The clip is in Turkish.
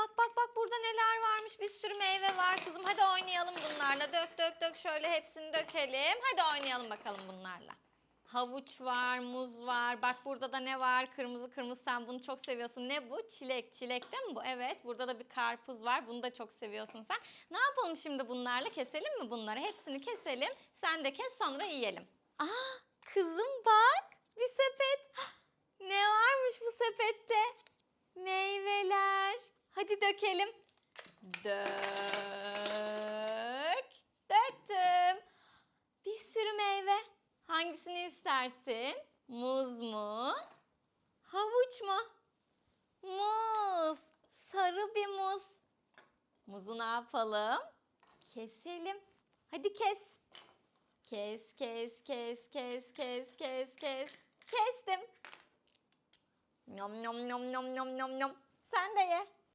bak bak bak burada neler varmış. Bir sürü meyve var kızım. Hadi oynayalım bunlarla. Dök dök dök şöyle hepsini dökelim. Hadi oynayalım bakalım bunlarla. Havuç var, muz var. Bak burada da ne var? Kırmızı kırmızı sen bunu çok seviyorsun. Ne bu? Çilek. Çilek değil mi bu? Evet. Burada da bir karpuz var. Bunu da çok seviyorsun sen. Ne yapalım şimdi bunlarla? Keselim mi bunları? Hepsini keselim. Sen de kes sonra yiyelim. Aa kızım bak. Bir sepet. Ne varmış bu sepette? Meyveler. Hadi dökelim. Dök. Döktüm. Bir sürü meyve. Hangisini istersin? Muz mu? Havuç mu? Muz. Sarı bir muz. Muzu ne yapalım? Keselim. Hadi kes. Kes, kes, kes, kes, kes, kes, kes. Kestim. Nom nom nom nom nom nom nom. Sen de ye.